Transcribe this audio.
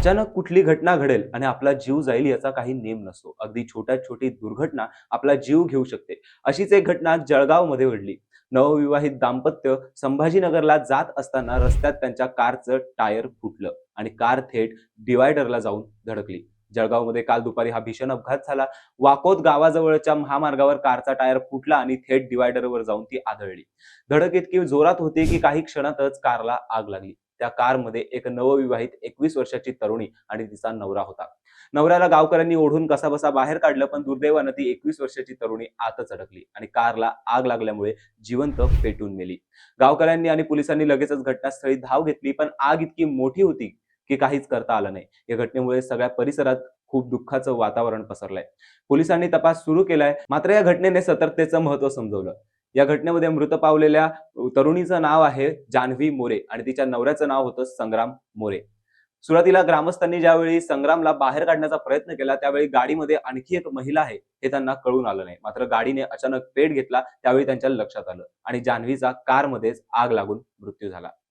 अचानक कुठली घटना घडेल आणि आपला जीव जाईल याचा काही नेम नसतो. अगदी छोट्यात छोटी दुर्घटना आपला जीव घेऊ शकते. अशीच एक घटना जळगावमध्ये घडली. नवविवाहित दाम्पत्य संभाजीनगरला जात असताना रस्त्यात त्यांच्या कारचं टायर फुटलं आणि कार थेट डिवायडरला जाऊन धडकली. जळगावमध्ये काल दुपारी हा भीषण अपघात झाला. वाकोत गावाजवळच्या महामार्गावर कारचा टायर फुटला आणि थेट डिवायडरवर जाऊन ती आदळली. धडक इतकी जोरात होती की काही क्षणातच कारला आग लागली. त्या कारमध्ये एक नवविवाहित एकवीस वर्षाची तरुणी आणि तिचा नवरा होता. नवऱ्याला गावकऱ्यांनी ओढून कसाबसा बाहेर काढलं पण दुर्दैवानं ती एकवीस वर्षाची तरुणी आतच अडकली आणि कारला आग लागल्यामुळे जिवंत पेटून मेली गावकऱ्यांनी आणि पोलिसांनी लगेचच घटनास्थळी धाव घेतली पण आग इतकी मोठी होती की काहीच करता आलं नाही. या घटनेमुळे सगळ्या परिसरात खूप दुःखाचं वातावरण पसरलंय. पोलिसांनी तपास सुरू केलाय मात्र या घटनेने सतर्कतेचं महत्त्व समजवलं. या घटनेमध्ये मृत पावलेल्या तरुणीचं नाव आहे जान्हवी मोरे आणि तिच्या नवऱ्याचं नाव होतं संग्राम मोरे. सुरुवातीला ग्रामस्थांनी ज्यावेळी संग्रामला बाहेर काढण्याचा प्रयत्न केला त्यावेळी गाडीमध्ये आणखी एक महिला आहे हे त्यांना कळून आलं नाही. मात्र गाडीने अचानक पेट घेतला त्यावेळी त्यांच्या लक्षात आलं आणि जान्हवीचा कारमध्येच आग लागून मृत्यू झाला.